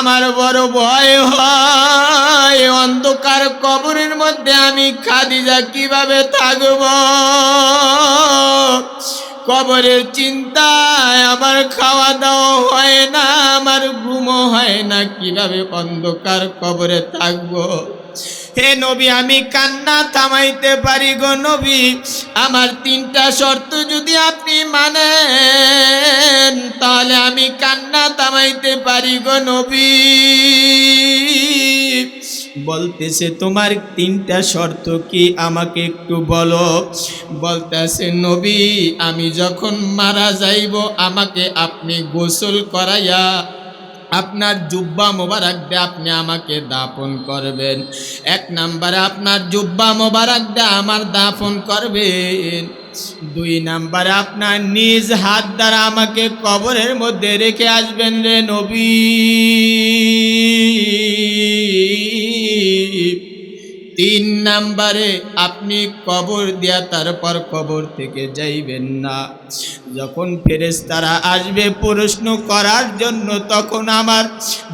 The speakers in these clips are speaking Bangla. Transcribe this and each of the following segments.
আমার বড় ভয় হয়। অন্ধকার কবরের মধ্যে আমি খাদিজা কীভাবে থাকব? কবরের চিন্তায় আমার খাওয়া দাওয়া হয় না, আমার ঘুমও হয় না, কীভাবে অন্ধকার কবরে থাকব? হে নবী, আমি কান্না থামাইতে পারি গো নবী। আমার তিনটা শর্ত যদি আপনি মানেন, তাহলে আমি কান্না থামাইতে পারি গো নবী। বলতেছে, তোমার তিনটা শর্ত কি আমাকে একটু বলো? বলতেছে, নবী, আমি যখন মারা যাইব, আমাকে আপনি গোসল করাইয়া আপনার জুব্বা মোবারক দিয়ে আপনি আমাকে দাফন করবেন। এক নাম্বারে আপনার জুব্বা মোবারক দিয়ে আমার দাফন করবেন। দুই নাম্বারে, আপনার নিজ হাত দ্বারা আমাকে কবরের মধ্যে রেখে আসবেন রে নবী। তিন নাম্বারে, আপনি কবর দিয়া তারপর কবর থেকে যাইবেন না। যখন ফেরেশতারা আসবে প্রশ্ন করার জন্য, তখন আমার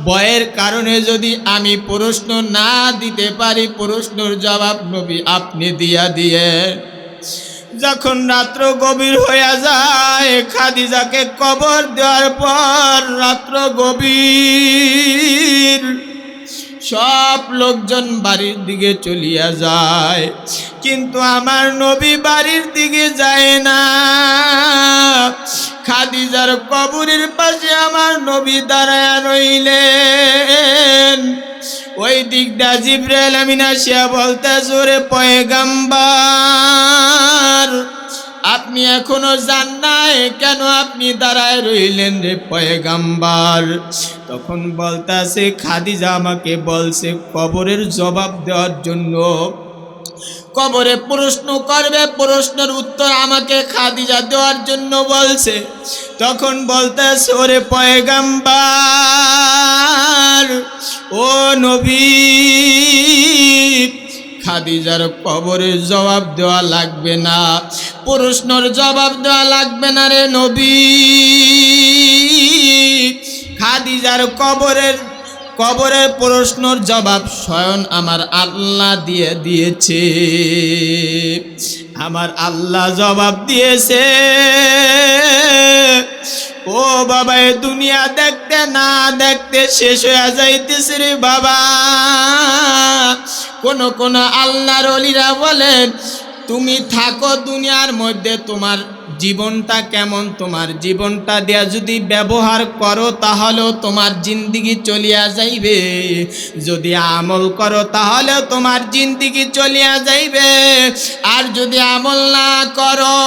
বয়ের কারণে যদি আমি প্রশ্ন না দিতে পারি, প্রশ্নর জবাব নবী আপনি দিয়া দিয়ে যখন রাত্র গভীর হয়ে যায় খাদিজাকে কবর দেওয়ার পর রাত্র গভীর সব লোকজন বাড়ির দিকে চলিয়া যায়। কিন্তু আমার নবী বাড়ির দিকে যায় না। খাদিজার কবরের পাশে আমার নবী দাঁড়ায় রইলেন। ওই দিকটা জিব্রাইল আমিন আসিয়া বলতে, জোরে পয়গাম্বার আপনি এখনও যান নাই, কেন আপনি দাঁড়ায় রইলেন রে পয়গাম্বার? তখন বলতাছে, খাদিজা আমাকে বলছে, কবরের জবাব দেওয়ার জন্য। কবরে প্রশ্ন করবে, প্রশ্নের উত্তর আমাকে খাদিজা দেওয়ার জন্য বলছে। তখন বলতেছে, ওরে পয়গাম্বার, ও নবী, খাদিজার কবরের জবাব দেওয়া লাগবে না। প্রশ্নর জবাব দেওয়া লাগবে না রে নবী। খাদিজার কবরের কবরের প্রশ্নর জবাব স্বয়ং আমার আল্লাহ দিয়ে দিয়েছে। আমার আল্লাহ জবাব দিয়েছে। ও বাবা, এ দুনিয়া দেখতে না দেখতে শেষ হয়ে যাইতেছে রে বাবা। কোন কোন আল্লাহর অলিরা বলেন তুমি থাকো দুনিয়ার মধ্যে, তোমার জীবনটা কেমন? তোমার জীবনটা দেয়া যদি ব্যবহার করো, তাহলেও তোমার জিন্দিগি চলিয়া যাইবে। যদি আমল করো, তাহলেও তোমার জিন্দিগি চলিয়া যাইবে। আর যদি আমল না করো,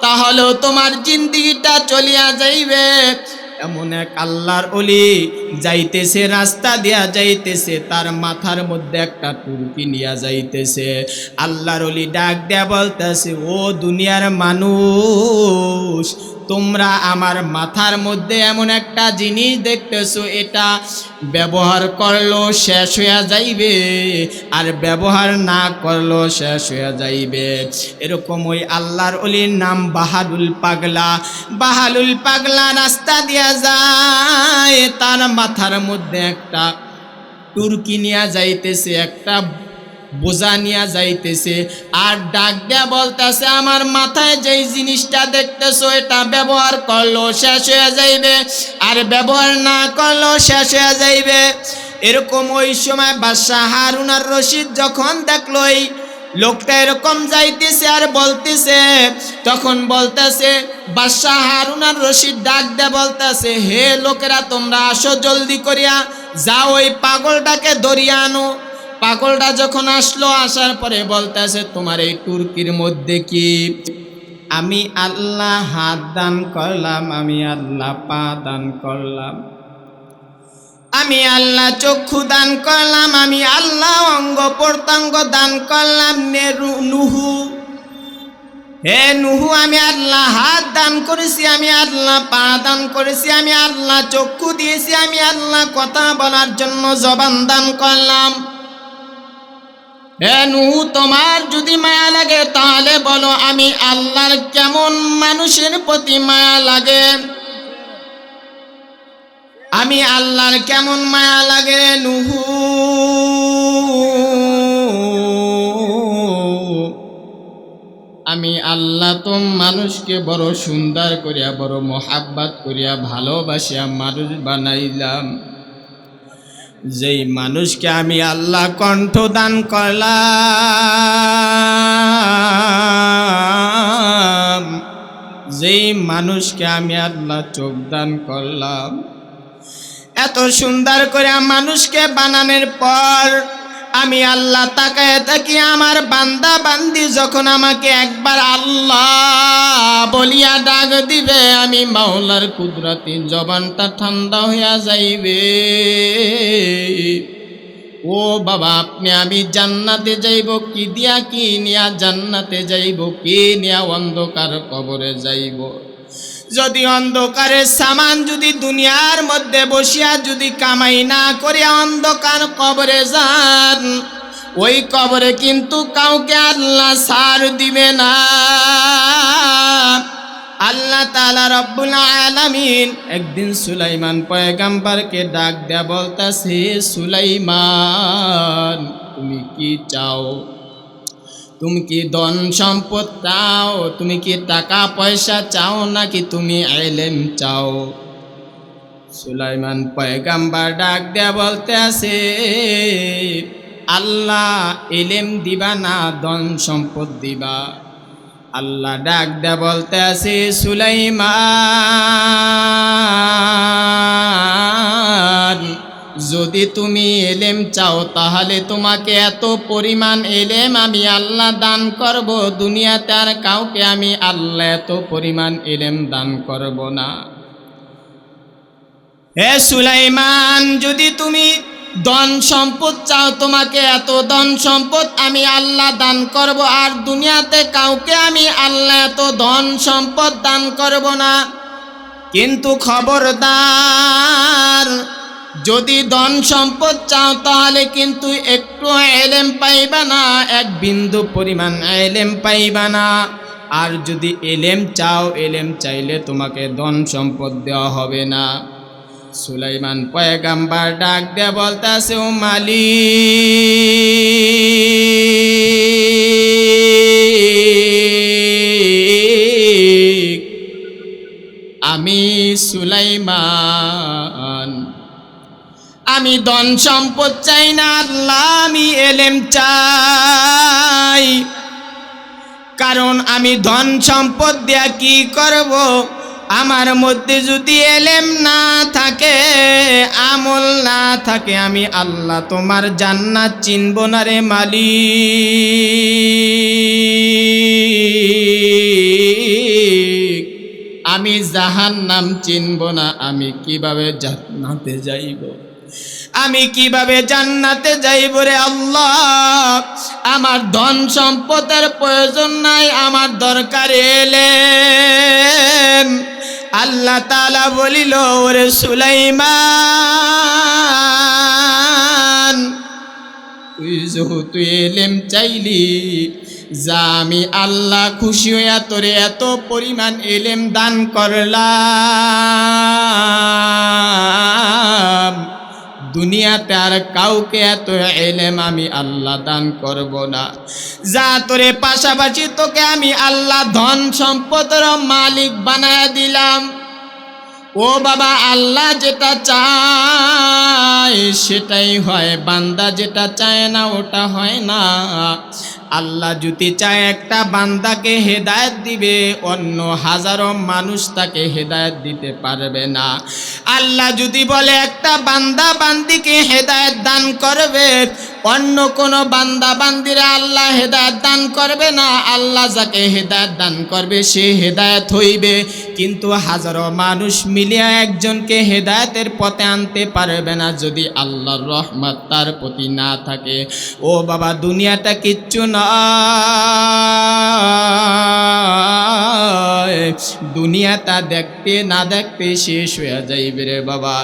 তাহলেও তোমার জিন্দিগিটা চলিয়া যাইবে। এমন এক আল্লাহর অলি যাইতেছে, রাস্তা দিয়া যাইতেছে, তার মাথার মধ্যে একটা টুরকি নিয়া যাইতেছে। আল্লাহর অলি ডাক দেয়া বলতেছে, ও দুনিয়ার মানুষ তোমরা আমার মাথার মধ্যে এমন একটা জিনিস দেখতেছো, এটা ব্যবহার করল শেষ হয়ে যাইবে আর ব্যবহার না করল শেষ হয়ে যাইবে। এরকম ওই আল্লাহর অলির নাম বাহাদুল পাগলা। বাহালুল পাগলা রাস্তা দিয়া যায়, তার মাথার মধ্যে একটা টুরকি নিয়ে যাইতেছে, একটা বোঝা নিয়ে যাইতেছে। আর ডাক দেয়া বলতেছে, আমার মাথায় যেই জিনিসটা দেখতেছো, এটা ব্যবহার করল শেষ হয়ে যাইবে। আর ব্যবহার না করল শেষ হয়ে যাইবে। এরকম ওই সময় বাদশাহ হারুন আর রশিদ যখন দেখল, এই লোকটা এরকম যাইতেছে আর বলতেছে, তখন বলতেছে, বাদশাহ হারুন আর রশিদ ডাক দে বলতেছে, হে লোকেরা, তোমরা আসো জলদি করিয়া যাও, ওই পাগলটাকে ধরিয়া আনো। পাগলটা যখন আসলো, আসার পরে বলতেছে, তোমার এই তুর্কির মধ্যে কি? আমি আল্লাহ হাত দান করলাম, আমি আল্লাহ পা দান করলাম। আমি আল্লাহ চক্ষু দান করলাম, আমি আল্লাহ অঙ্গ প্রত্যঙ্গ দান করলাম নেরু নুহু। হে নুহু, আমি আল্লাহ হাত দান করেছি, আমি আল্লাহ পা দান করেছি, আমি আল্লাহ চক্ষু দিয়েছি, আমি আল্লাহ কথা বলার জন্য জবান দান করলাম। নুহু, তোমার যদি মায়া লাগে, তাহলে বলো আমি আল্লাহর কেমন মানুষের প্রতি মায়া লাগে? আমি আল্লাহর কেমন মায়া লাগে, নুহু? আমি আল্লাহ তো মানুষকে বড় সুন্দর করিয়া, বড় মোহাব্বাত করিয়া, ভালোবাসিয়া মানুষ বানাইলাম। যেই মানুষকে আমি আল্লাহ কণ্ঠ দান করলাম, যেই মানুষকে আমি আল্লাহ চোখ দান করলাম, এত সুন্দর করে মানুষকে বানানোর পর আমি আল্লাহ তাকায় থাকি আমার বান্দা বান্দি যখন আমাকে একবার আল্লাহ বলিয়া ডাক দিবে, আমি মাওলার কুদরতি জবানটা ঠান্ডা হইয়া যাইবে। ও বাবা, আপনি আমি জান্নাতে যাইব কি দিয়া, কি নিয়া, জান্নাতে যাইব কি নিয়া, অন্ধকার কবরে যাইব। যদি অন্ধকারের সামান যদি দুনিয়ার মধ্যে বসিয়া যদি কামাই না করে অন্ধকার কবরে যান, ওই কবরে কিন্তু কাউকে আল্লাহ সার দিবে না। আল্লাহ তালা রব্বুল আলামিন একদিন সুলাইমান পয়গাম্বারকে ডাক দেয়া বলতাছে, সুলাইমান, তুমি কি চাও? তুমি কি ধন সম্পদ চাও? তুমি কি টাকা পয়সা চাও নাকি তুমি এলেম চাও? সুলাইমান পয়গাম্বার ডাক দেয়া বলতে আছে আল্লাহ এলেম দিবা না, ধন সম্পদ দিবা? আল্লাহ ডাক দেয়া বলতে আছে সুলাইমান যদি তুমি এলেম চাও, তাহলে তোমাকে এত পরিমাণ এলেম আমি আল্লাহ দান করব। দুনিয়াতে আর কাউকে আমি আল্লাহ এত পরিমাণ এলেম দান করব না। হে সুলাইমান, যদি তুমি ধন সম্পদ চাও, তোমাকে এত ধন সম্পদ আমি আল্লাহ দান করব। আর দুনিয়াতে কাউকে আমি আল্লাহ এত ধন সম্পদ দান করব না। কিন্তু খবরদার যদি ধন সম্পদ চাও, তাহলে কিন্তু একটু এলেম পাইবা না, এক বিন্দু পরিমাণ এলেম পাইবা না। আর যদি এলেম চাও, এলেম চাইলে তোমাকে ধন সম্পদ দেওয়া হবে না। সুলাইমান পয়গাম্বার ডাক দেয়া বলতাছে, ও মালিক, আমি সুলাইমান আমি ধন সম্পদ চাই না, আল্লাহ আমি এলেম চাই। কারণ আমি ধন সম্পদ দেয়া কি করব? আমার মধ্যে যদি এলেম না থাকে, আমল না থাকে, আমি আল্লাহ তোমার জান্নাত চিনব না রে মালিক। আমি জাহান নাম চিনব না, আমি কীভাবে জান্নাতে যাইব? আমি কীভাবে জান্নাতে যাইব রে আল্লাহ? আমার ধন সম্পদের প্রয়োজন নাই, আমার দরকার এলে আল্লাহ তালা বলিল, ওরে সুলাইমান, তুই যেহেতু এলেম চাইলি, যা আমি আল্লাহ খুশি হইয়া তোরে এত পরিমাণ এলেম দান করলাম। দুনিয়াতে আর কাউকে এত এলেম আমি আল্লাহ দান করব না। যা তোরে পাশাপাশি তোকে আমি আল্লাহ ধন সম্পদের মালিক বানায় দিলাম। ও বাবা, আল্লাহ যেটা চায় সেটাই হয়, বান্দা যেটা চায় না, ওটা হয় না। আল্লাহ যদি চায় একটা বান্দাকে হেদায়ত দিবে, অন্য হাজারো মানুষ তাকে হেদায়ত দিতে পারবে না। আল্লাহ যদি বলে একটা বান্দা বান্দিকে হেদায়ত দান করবে, অন্য কোনো বান্দা বান্দিরা আল্লাহ হেদায়ত দান করবে না। আল্লাহ যাকে হেদায়ত দান করবে, সে হেদায়ত হইবে। কিন্তু হাজারো মানুষ মিলিয়া একজনকে হেদায়তের পথে আনতে পারবে না যদি আল্লাহর রহমত তার প্রতি না থাকে। ও বাবা, দুনিয়াটা কিচ্ছু নয় দুনিয়াটা দেখতে না দেখতে শেষ হয়ে যাইবে রে বাবা।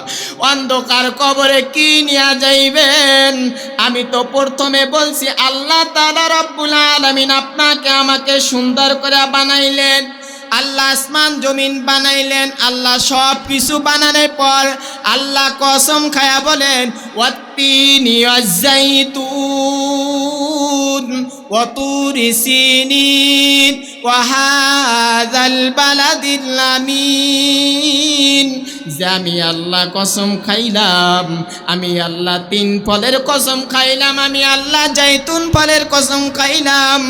অন্ধকার কবরে কি নিয়ে যাইবেন? আমি তো প্রথমে বলছি, আল্লাহ তালা রব্বুল আলমিন আপনাকে আমাকে সুন্দর করে বানাইলেন। আল্লাহ আসমান জমিন বানাইলেন, আল্লাহ সব কিছু বানানোর পর আল্লাহ কসম খায়া বলেন, ওয়াত্তিনি ওয়াজ্জাইতুন ওয়াতুরি সিনিন ওয়াহাদাল বালাদিল আমিন। যে আমি আল্লাহ কসম খাইলাম, আমি আল্লাহ তিন ফলের কসম খাইলাম, আমি আল্লাহ জাইতুন ফলের কসম খাইলাম,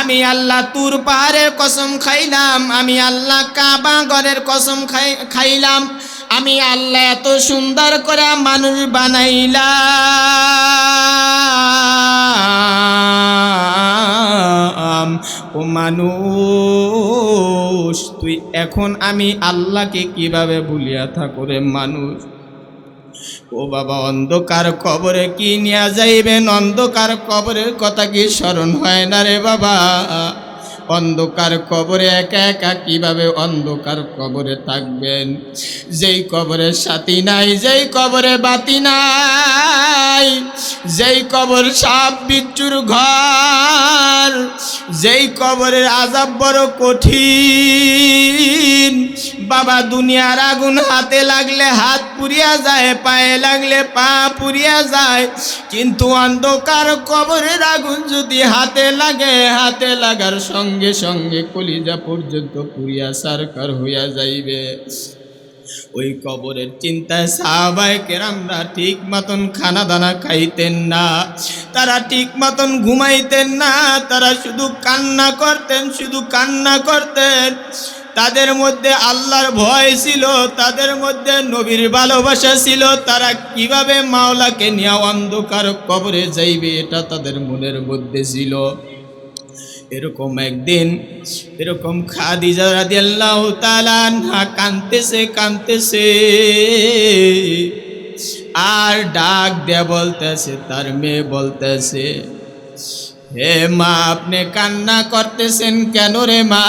আমি আল্লাহ তুর পাহাড়ের কসম খাইলাম, আমি আল্লাহ কাবা ঘরের কসম খাই, খাইলাম, আমি আল্লাহ এত সুন্দর করে মানুষ বানাইলাম। ও মানুষ, তুই এখন আমি আল্লাহকে কীভাবে ভুলিয়া থাকরে মানুষ? ও বাবা, অন্ধকার কবরে কি নিয়ে যাইবেন? অন্ধকার কবরের কথা কি স্মরণ হয় না রে বাবা? অন্ধকার কবরে একা একা কীভাবে অন্ধকার কবরে থাকবেন? যেই কবরে সাথী নাই, যেই কবরে বাতি নাই যেই কবর সাপ বিচ্ছুর ঘর, যেই কবরের আজাব বড় কঠিন। বাবা, দুনিয়ার আগুন হাতে লাগলে হাত পুড়িয়া যায়, পায়ে লাগলে পা পুড়িয়া যায়। কিন্তু অন্ধকার কবরের আগুন যদি হাতে লাগে, হাতে লাগার সঙ্গে সঙ্গে কলিজা পর্যন্ত পুড়িয়া সারকার হইয়া যাইবে। ওই কবরের চিন্তায় সাহাবায় কেরামরা ঠিক মতন খানা দানা খাইতেন না। তারা ঠিক মতন ঘুমাইতেন না, তারা শুধু কান্না করতেন, শুধু কান্না করতেন। তাদের মধ্যে আল্লাহর ভয় ছিল, তাদের মধ্যে নবীর ভালোবাসা ছিল। তারা কীভাবে মাওলাকে নিয়ে অন্ধকার কবরে যাইবে, এটা তাদের মনের মধ্যে ছিল। এরকম একদিন, এরকম খাদিজা রাদিয়াল্লাহু তাআলা না কানতেছে কানতেছে আর ডাক দেয়া বলতেছে, তার মেয়ে বলতেছে, হে মা, আপনি কান্না করতেছেন কেন রে মা?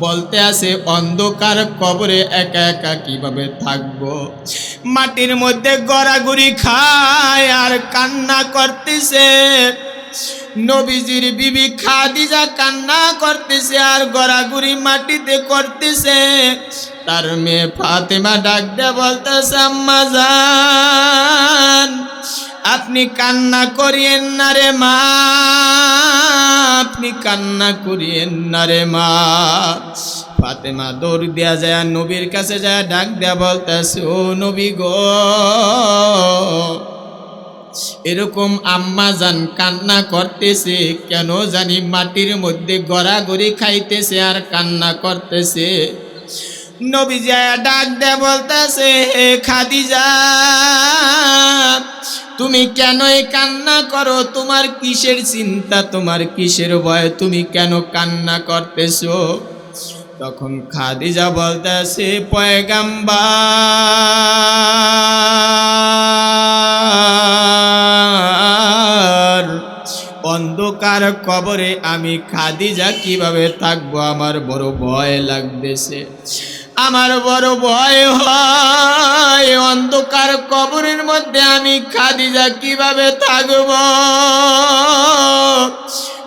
বলতে আসে, অন্ধকার কবরে একা একা কীভাবে থাকব? মাটির মধ্যে গড়াগুড়ি খায় আর কান্না করতেছে। নবীজির বিবি খাদিজা কান্না করতেছে আর গড়াগুড়ি মাটিতে করতেছে। তার মেয়ে ফাতেমা ডাক দে বলতেছে, আম্মা জান, আপনি কান্না করিয়েন না রে মা, আপনি কান্না করিয়েন না রে মা। ফাতেমা দৌড় দেয়া যায়, নবীর কাছে যায়, ডাক দেয়া বলতেছে, ও নবী গো, এরকম আম্মা যান কান্না করতেছে কেন জানি মাটির মধ্যে গড়াগড়ি খাইতেছে আর কান্না করতেছে। নবী যায় ডাক দেয়া বলতেছে খাদিজা, তুমি কেন এই কান্না করো? তোমার কিসের চিন্তা? তোমার কিসের ভয়? তুমি কেন কান্না করতেছো? তখন খাদিজা বলতেছে, পয়গাম্বার, অন্ধকার কবরে আমি খাদিজা কীভাবে থাকব? আমার বড় ভয় লাগতেছে। আমার বড় ভয় হয়। অন্ধকার কবরের মধ্যে আমি খাদিজা কীভাবে থাকব?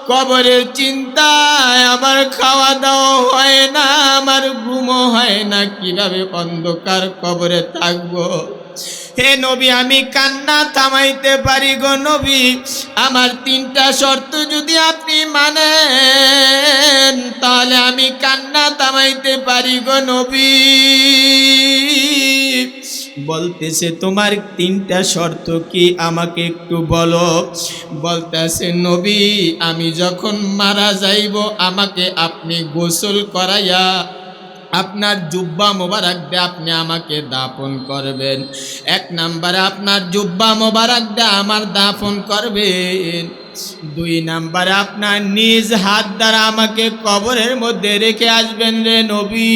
কবরের চিন্তায় আমার খাওয়া দাওয়া হয় না, আমার ঘুমও হয় না, কীভাবে অন্ধকার কবরে থাকব? হে নবী, আমি কান্না থামাইতে পারি গো নবী। আমার তিনটা শর্ত যদি মানেন, তাহলে আমি কান্না থামাইতে পারি গো নবী। বলতেছে, তোমার তিনটা শর্ত কি আমাকে একটু বলো? বলতেছে, নবী, আমি যখন মারা যাইব, আমাকে আপনি গোসল করাইয়া আপনার জুব্বা মোবারক দিয়ে আপনি আমাকে দাপন করবেন। এক নাম্বারে, আপনার জুব্বা মোবারক দিয়ে আমার দাফন করবেন। দুই নাম্বারে, আপনার নিজ হাত দ্বারা আমাকে কবরের মধ্যে রেখে আসবেন রে নবী।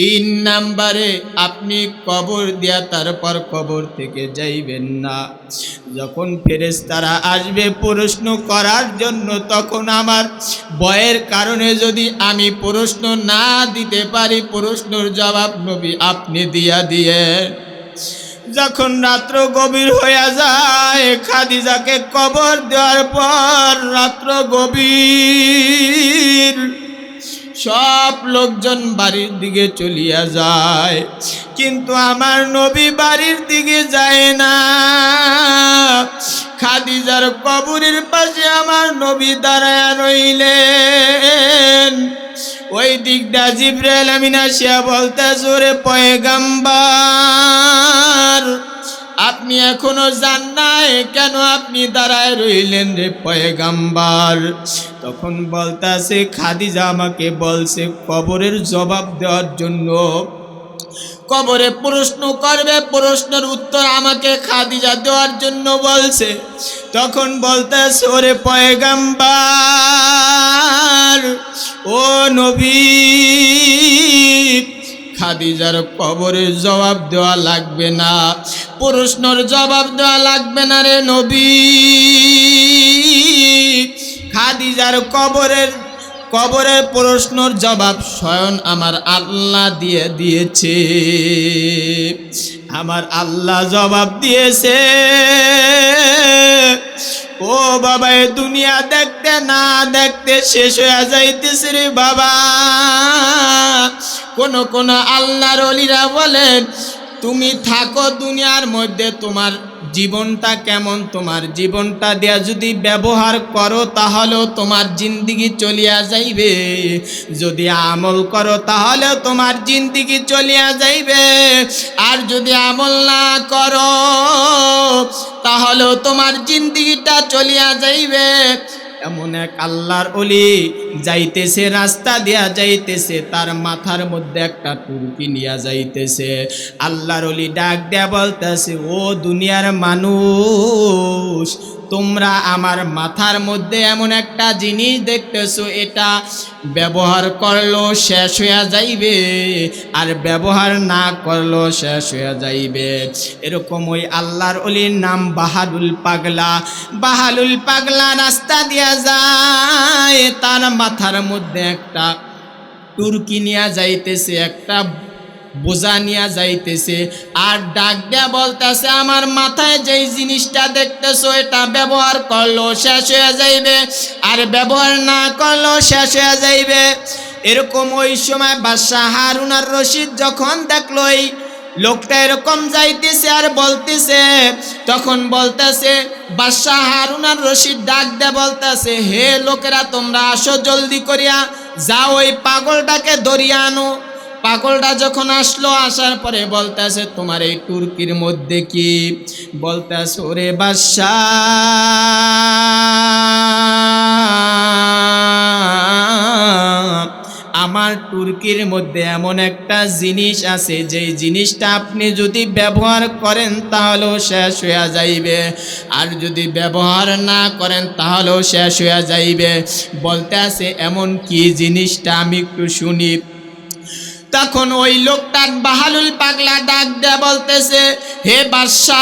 তিন নাম্বারে আপনি কবর দিয়া তারপর কবর থেকে যাইবেন না। যখন ফেরেশতারা আসবে প্রশ্ন করার জন্য, তখন আমার বয়ের কারণে যদি আমি প্রশ্ন না দিতে পারি, প্রশ্নর জবাব নবী আপনি দিয়া দিয়ে যখন রাত্র গভীর হয়ে যায়, খাদিজাকে কবর দেওয়ার পর রাত্র গভীর সব লোকজন বাড়ির দিকে চলিয়া যায়। কিন্তু আমার নবী বাড়ির দিকে যায় না। খাদিজার কবরের পাশে আমার নবী দাঁড়ায় রইলেন। ওই দিকটা জিব্রাইল আমিন আসিয়া বলতে, জোরে পয়গাম্বার। আপনি এখনও যান নাই, কেন আপনি দাঁড়ায় রইলেন রে পয়গাম্বার? তখন বলতাছে, খাদিজা আমাকে বলছে, কবরের জবাব দেওয়ার জন্য। কবরে প্রশ্ন করবে, প্রশ্নের উত্তর আমাকে খাদিজা দেওয়ার জন্য বলছে। তখন বলতেছে, ওরে পয়গাম্বার, ও নবী খাদিজার কবরের জবাব দেওয়া লাগবে না। প্রশ্নর জবাব দেওয়া লাগবে না রে নবী। খাদিজার কবরের কবরের প্রশ্নর জবাব স্বয়ং আমার আল্লাহ দিয়ে দিয়েছে। আমার আল্লাহ জবাব দিয়েছে। ও বাবা, এ দুনিয়া দেখতে না দেখতে শেষ হয়ে যাইতেছে রে বাবা। কোন কোন আল্লাহর অলিরা বলেন, তুমি থাকো দুনিয়ার মধ্যে, তোমার জীবনটা কেমন? তোমার জীবনটা দেয়া যদি ব্যবহার করো, তাহলেও তোমার জিন্দিগি চলিয়া যাইবে। যদি আমল করো, তাহলেও তোমার জিন্দিগি চলিয়া যাইবে। আর যদি আমল না করো, তাহলেও তোমার জিন্দিগিটা চলিয়া যাইবে। এমন এক আল্লাহর অলি যাইতেছে, রাস্তা দিয়া যাইতেছে, তার মাথার মধ্যে একটা টুরকি নিয়া যাইতেছে। আল্লাহর অলি ডাক দেয়া বলতেছে, ও দুনিয়ার মানুষ তোমরা আমার মাথার মধ্যে এমন একটা জিনিস দেখতেছো, এটা ব্যবহার করল শেষ হইয়া যাইবে আর ব্যবহার না করল শেষ হইয়া যাইবে। এরকম ওই আল্লাহর অলির নাম বাহাদুল পাগলা। বাহালুল পাগলা রাস্তা দিয়া যায়, তার মাথার মধ্যে একটা টুরকি নিয়া যাইতেছে, একটা বোঝা নিয়া যাইতেছে। আর ডাক দেয়া বলতেছে, আমার মাথায় যেই জিনিসটা দেখতেছো, এটা ব্যবহার করল, শেষ হয়ে যাইবে। আর ব্যবহার না করল, শেষ হয়ে যাইবে। এরকম ওই সময় বাদশাহ হারুন আর রশিদ যখন দেখল লোকটা এরকম যাইতেছে আর বলতেছে, তখন বলতেছে, বাদশাহ হারুন আর রশিদ ডাক দেয়া বলতেছে, হে লোকেরা, তোমরা আসো জলদি করিয়া যাও, ওই পাগলটাকে ধরিয়া আনো। পাগলটা যখন আসলো, আসার পরে বলতেছে, তোমার এই তুর্কির মধ্যে কি? বলতেছে, ওরে বাদশাহ, আমার তুর্কির মধ্যে এমন একটা জিনিস আছে, যেই জিনিসটা আপনি যদি ব্যবহার করেন, তাহলেও শেষ হইয়া যাইবে। আর যদি ব্যবহার না করেন, তাহলেও শেষ হইয়া যাইবে। বলতে আছে এমন কি জিনিসটা? আমি একটু শুনি। তখন ওই লোকটার বাহালুল পাগলা ডাক দেয়া বলতেছে, হে বাদশাহ,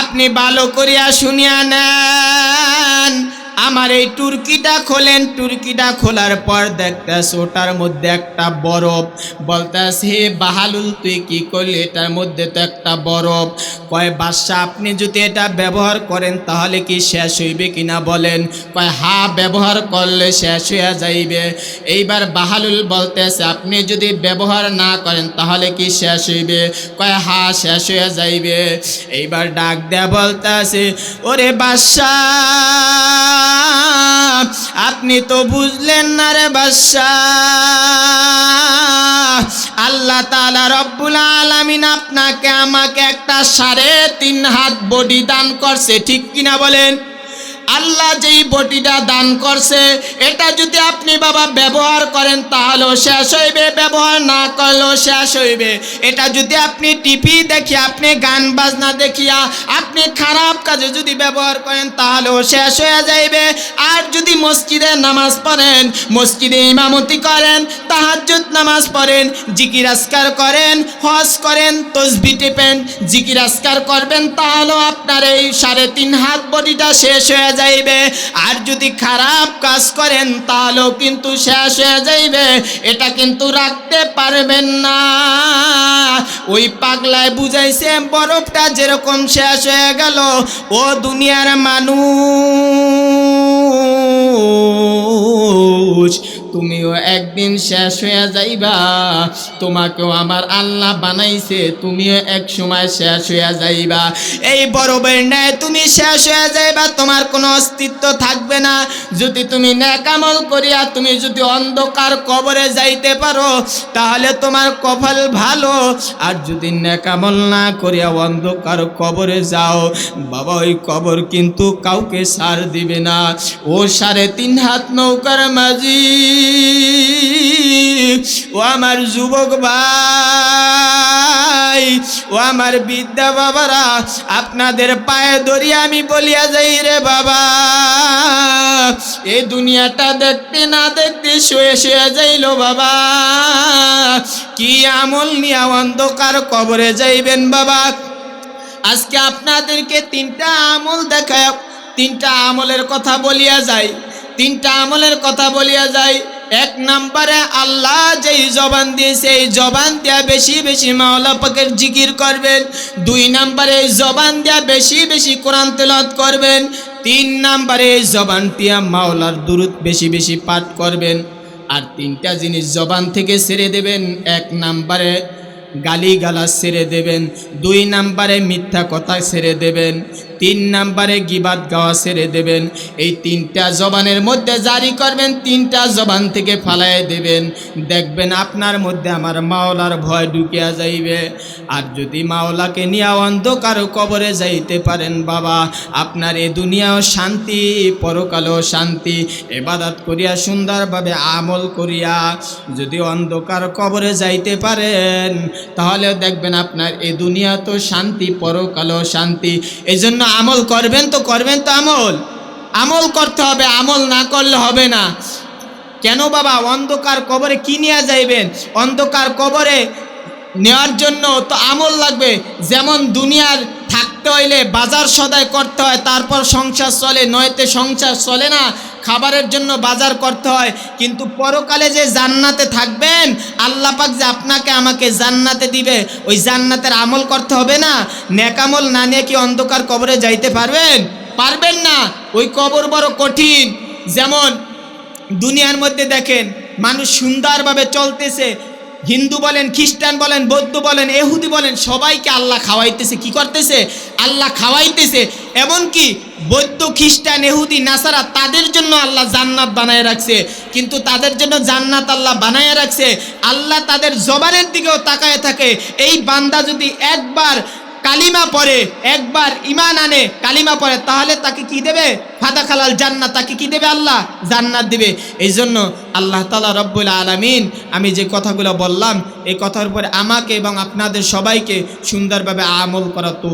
আপনি ভালো করিয়া শুনিয়া নেন। আমার এই টুরকিটা খোলেন, টুরকিটা খোলার পর দেখতেছ ওটার মধ্যে একটা বরফ। বলতেছ, হে বাহালুল, তুই কি করলি? এটার মধ্যে তো একটা বরফ। কয় বাদশাহ আপনি যদি এটা ব্যবহার করেন, তাহলে কি শেষ হইবে কিনা বলেন? কয়, হা, ব্যবহার করলে শেষ হইয়া যাইবে। এইবার বাহালুল বলতেছে, আপনি যদি ব্যবহার না করেন, তাহলে কি শেষ হইবে? কয়, হা, শেষ হইয়া যাইবে। এইবার ডাক দেয়া বলতেছে, ওরে বাদশাহ আপনি তো বুঝলেন না রে বাদশাহ। আল্লাহ তালা রব্বুল আলমিন আপনাকে আমাকে একটা সাড়ে তিন হাত বডি দান করছে, ঠিক কিনা বলেন? আল্লাহ যেই বটিটা দান করছে, এটা যদি আপনি বাবা ব্যবহার করেন, তাহলেও শেষ হইবে। ব্যবহার না করলেও শেষ হইবে। এটা যদি আপনি টিভি দেখি আপনি গান বাজনা দেখিয়া, আপনি খারাপ কাজে যদি ব্যবহার করেন, তাহলেও শেষ হয়ে যাইবে। আর যদি মসজিদে নামাজ পড়েন, মসজিদে ইমামতি করেন তাহাজ্জুদ নামাজ পড়েন, জিকির আসকার করেন, হজ করেন, তসবি টেপেন, জিকির আসকার করবেন তাহলেও আপনার এই সাড়ে তিন হাত বডিটা শেষ হয়ে যাইবে। আর যদি খারাপ কাজ করেন, তাহলেও কিন্তু শেষ হয়ে যাইবে। এটা কিন্তু রাখতে পারবেন না। ওই পাগলায় বুঝাইছে, বরফটা যেরকম শেষ হয়ে গেল, ও দুনিয়ার মানুষ। তুমিও একদিন শেষ হয়ে যাইবা। তোমাকেও আমার আল্লাহ বানাইছে, তুমিও এক সময় শেষ হয়ে যাইবা। এই বরফের ন্যায় তুমি শেষ হয়ে যাইবা, তোমার কোনো অস্তিত্ব থাকবে না। যদি তুমি ন্যাকামল করিয়া তুমি যদি অন্ধকার কবরে যাইতে পারো, তাহলে তোমার কপাল ভালো। আর যদি ন্যাকামল না করিয়া অন্ধকার কবরে যাও, বাবা, ওই কবর কিন্তু কাউকে সার দিবে না। ও সাড়ে তিন হাত নৌকার মাঝি। ও আমার যুবক ভাই, ও আমার বিদ্যা বাবারা, আপনাদের পায়ে ধরি আমি বলিয়া যাই রে বাবা। এই দুনিয়াটা দেখতে না দেখতে শুয়ে শুয়ে যাইল বাবা। কি আমল নিয়া অন্ধকার কবরে যাইবেন বাবা। আজকে আপনাদেরকে তিনটা আমল দেখায়, তিনটা আমলের কথা বলিয়া যায় তিনটা আমলের কথা বলিয়া যায় এক নম্বরে আল্লাহ যেই জবান দিয়েছে এই জবান দিয়া বেশি বেশি মাওলা পাকের জিকির করবেন। দুই নম্বরে জবান দিয়া বেশি বেশি কোরআন তেলাওয়াত করবেন। তিন নম্বরে জবান দিয়া মাওলার দুরুদ বেশি বেশি পাঠ করবেন। আর তিনটা জিনিস জবান থেকে ছেড়ে দেবেন। এক নম্বরে গালি গালা ছেড়ে দেবেন। দুই নাম্বারে মিথ্যা কথা ছেড়ে দেবেন। তিন নাম্বারে গিবাদ গাওয়া ছেড়ে দেবেন। এই তিনটা জবানের মধ্যে জারি করবেন, তিনটা জবান থেকে ফালাই দেবেন। দেখবেন আপনার মধ্যে আমার মাওলার ভয় ঢুকিয়া যাইবে। আর যদি মাওলাকে নিয়ে অন্ধকার কবরে যাইতে পারেন, বাবা, আপনার এ দুনিয়াও শান্তি, পরকালেও শান্তি। এবাদাত করিয়া সুন্দরভাবে আমল করিয়া যদি অন্ধকার কবরে যাইতে পারেন তাহলে দেখবেন আপনার এ দুনিয়া তো শান্তি, পরকালেও শান্তি। এই জন্য আমল করবেন তো করবেন তো আমল। আমল করতে হবে, আমল না করলে হবে না। কেন বাবা? অন্ধকার কবরে কি নিয়ে যাইবেন? অন্ধকার কবরে নেওয়ার জন্য তো আমল লাগবে। যেমন দুনিয়ার থাকতে হইলে বাজার সদায় করতে হয়, তারপর সংসার চলে, নয়তে সংসার চলে না, খাবারের জন্য বাজার করতে হয়। কিন্তু পরকালে যে জান্নাতে থাকবেন, আল্লাহ পাক যে আপনাকে আমাকে জান্নাতে দিবে, ওই জান্নাতের আমল করতে হবে না। নেকামল না নিয়ে কি অন্ধকার কবরে যাইতে পারবেন? পারবেন না। ওই কবর বড় কঠিন। যেমন দুনিয়ার মধ্যে দেখেন, মানুষ সুন্দরভাবে চলতেছে হিন্দু বলেন, খ্রিস্টান বলেন, বৌদ্ধ বলেন, এহুদি বলেন, সবাইকে আল্লাহ খাওয়াইতেছে, কি করতেছে? আল্লাহ খাওয়াইতেছে। এমনকি বৌদ্ধ, খ্রিস্টান, এহুদি, নাসারা তাদের জন্য আল্লাহ জান্নাত বানায় রাখছে। কিন্তু তাদের জন্য জান্নাত আল্লাহ বানায় রাখছে। আল্লাহ তাদের জবানের দিকেও তাকায় থাকে। এই বান্দা যদি একবার কালিমা পরে একবার ইমান আনে, কালিমা পরে তাহলে তাকে কি দেবে? ফাদা খালাল জান্নাত, তাকে কি দেবে আল্লাহ? জান্নাত দেবে। এই জন্য আল্লাহ তালা রব্বুল আলমিন, আমি যে কথাগুলো বললাম, এই কথার উপরে আমাকে এবং আপনাদের সবাইকে সুন্দরভাবে আমল করা তো